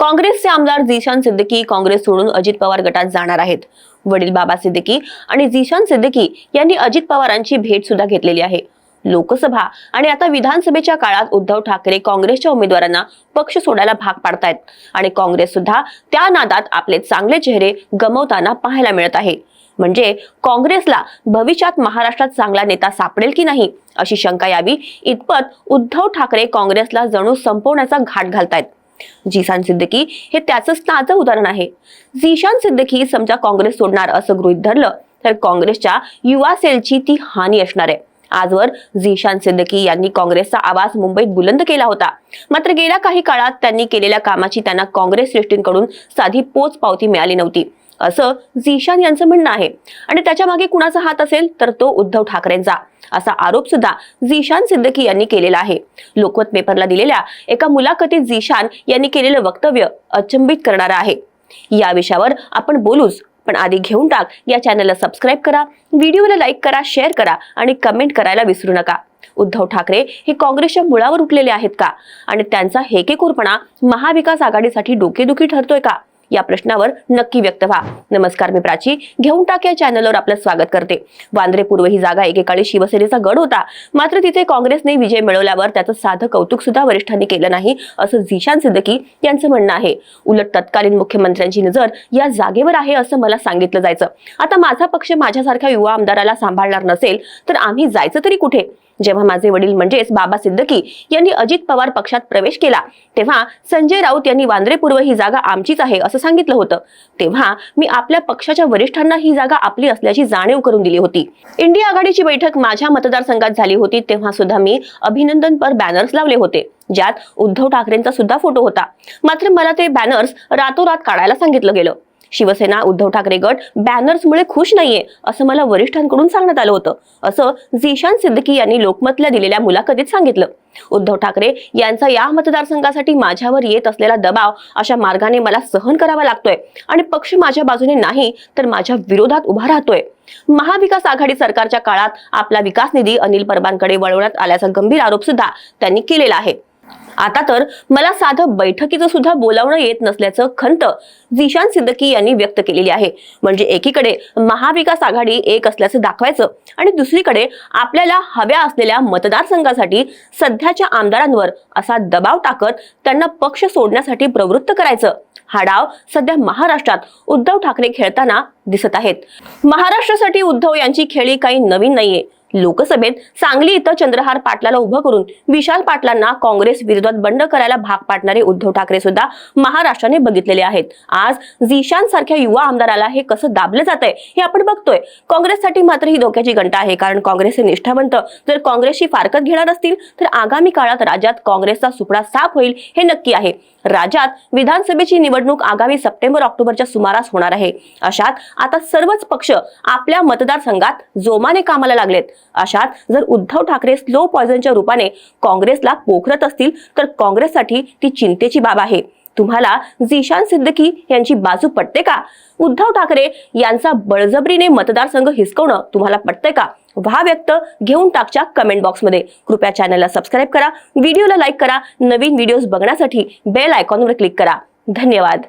काँग्रेसचे आमदार झिशान सिद्दीकी काँग्रेस सोडून अजित पवार गटात जाणार आहेत. वडील बाबा सिद्दीकी आणि झिशान सिद्दीकी यांनी अजित पवारांची भेट सुद्धा घेतलेली आहे. लोकसभा आणि आता विधानसभेच्या काळात उद्धव ठाकरे काँग्रेसच्या उमेदवारांना पक्ष सोडायला भाग पाडतायत. आणि काँग्रेस सुद्धा त्या नादात आपले चांगले चेहरे गमवताना पाहायला मिळत आहे. म्हणजे काँग्रेसला भविष्यात महाराष्ट्रात चांगला नेता सापडेल की नाही अशी शंका यावी इतपत उद्धव ठाकरे काँग्रेसला जणू संपवण्याचा घाट घालतायत. जिशान सिद्दीकी हे त्याचंच ताजं उदाहरण आहे. जिशान सिद्दीकी समजा काँग्रेस सोडणार असं गृहीत धरलं तर काँग्रेसच्या युवा सेलची ती हानी असणार आहे. आजवर झिशान सिद्दकी यांनी काँग्रेसचा आवाज मुंबईत बुलंद केला होता. मात्र गेल्या काही काळात त्यांनी केलेल्या कामाची त्यांना काँग्रेस श्रेष्ठींकडून साधी पोच पावती मिळाली नव्हती. असं झिशान यांचं म्हणणं आहे. आणि त्याच्यामागे कुणाचा हात असेल तर तो उद्धव ठाकरेंचा. असा आरोप सुद्धा झिशान सिद्दकी यांनी केलेला आहे. लोकमत पेपरला दिलेल्या एका मुलाखतीत झिशान यांनी केलेलं वक्तव्य अचंबित करणारं आहे. या विषयावर आपण बोलूच पण आधी घेऊन टाक या चॅनलला सबस्क्राईब करा व्हिडिओला लाईक करा शेअर करा आणि कमेंट करायला विसरू नका. उद्धव ठाकरे हे काँग्रेसच्या मुळावर उठलेले आहेत का? आणि त्यांचा हेकेकोरपणा महाविकास आघाडीसाठी डोकेदुखी ठरतोय का? या प्रश्नावर नक्की व्यक्त व्हा. नमस्कार मी प्राची घेऊन टाक या चॅनलवर आपलं स्वागत करते. वांद्रे पूर्व ही जागा एकेकाळी शिवसेनेचा गड होता. मात्र तिथे काँग्रेसने विजय मिळवल्यावर त्याचं साधं कौतुक सुद्धा वरिष्ठांनी केलं नाही असं झिशान सिद्दकी यांचं म्हणणं आहे. उलट तत्कालीन मुख्यमंत्र्यांची नजर या जागेवर आहे असं मला सांगितलं जायचं. आता माझा पक्ष माझ्यासारख्या युवा आमदाराला सांभाळणार नसेल तर आम्ही जायचं तरी कुठे? जेव्हा माझे वडील म्हणजेच बाबा सिद्दकी यांनी अजित पवार पक्षात प्रवेश केला तेव्हा संजय राऊत यांनी वांद्रे पूर्व ही जागा आमचीच आहे असं सांगितलं होतं. तेव्हा मी आपल्या पक्षाच्या वरिष्ठांना ही जागा आपली असल्याची जाणीव करून दिली होती. इंडिया आघाडीची बैठक माझ्या मतदारसंघात झाली होती तेव्हा सुद्धा मी अभिनंदनपर बॅनर्स लावले होते ज्यात उद्धव ठाकरेंचा सुद्धा फोटो होता. मात्र मला ते बॅनर्स रातोरात काढायला सांगितलं गेलं. शिवसेना उद्धव ठाकरे गट बॅनर्समुळे खुश नाहीये असं मला वरिष्ठांकडून सांगण्यात आलं होतं. असं झिशान सिद्दीकी यांनी लोकमतला दिलेल्या मुलाखतीत सांगितलं. उद्धव ठाकरे यांचा या मतदारसंघासाठी माझ्यावर येत असलेला दबाव अशा मार्गाने मला सहन करावा लागतोय आणि पक्ष माझ्या बाजूने नाही तर माझ्या विरोधात उभा राहतोय. महाविकास आघाडी सरकारच्या काळात आपला विकास निधी अनिल परबांकडे वळवण्यात आल्याचा गंभीर आरोप सुद्धा त्यांनी केलेला आहे. आता तर मला साधं बैठकीचं सुद्धा बोलावणं येत नसल्याचं खंत जिशान सिद्दकी यांनी व्यक्त केलेली आहे. म्हणजे एकीकडे महाविकास आघाडी एक असल्याचं दाखवायचं आणि दुसरीकडे आपल्याला हव्या असलेल्या मतदारसंघासाठी सध्याच्या आमदारांवर असा दबाव टाकत त्यांना पक्ष सोडण्यासाठी प्रवृत्त करायचं. हा डाव सध्या महाराष्ट्रात उद्धव ठाकरे खेळताना दिसत आहेत. महाराष्ट्रासाठी उद्धव यांची खेळी काही नवीन नाहीये. लोकसभेत सांगली इथं चंद्रहार पाटलाला उभं करून विशाल पाटलांना काँग्रेस विरोधात बंड करायला भाग पाडणारे उद्धव ठाकरे सुद्धा महाराष्ट्राने बघितलेले आहेत. आज झिशान सारख्या युवा आमदाराला हे कसं दाबलं जात आहे हे आपण बघतोय. काँग्रेससाठी मात्र ही धोक्याची घंटा आहे कारण काँग्रेसचे निष्ठावंत जर काँग्रेसची फारकत घेणार असतील तर आगामी काळात राज्यात काँग्रेसचा सुपडा साफ होईल हे नक्की आहे. राज्यात विधानसभेची निवडणूक आगामी सप्टेंबर ऑक्टोबरच्या सुमारास होणार आहे. अशात आता सर्वच पक्ष आपल्या मतदारसंघात जोमाने कामाला लागलेत. अशात जर उद्धव ठाकरे स्लो पॉयझनच्या रूपाने काँग्रेसला पोखरत असतील तर काँग्रेससाठी ती चिंतेची बाब आहे. तुम्हाला जीशान सिद्दकी यांची बाजू पटते का? उद्धव ठाकरे यांचा बळजबरीने मतदारसंघ हिसकवणं तुम्हाला पटतंय का? व्हा व्यक्त घेऊन टाकच्या कमेंट बॉक्समध्ये कृपया चॅनलला सबस्क्राईब करा व्हिडिओला लाईक करा नवीन व्हिडिओज बघण्यासाठी बेल आयकॉनवर क्लिक करा. धन्यवाद.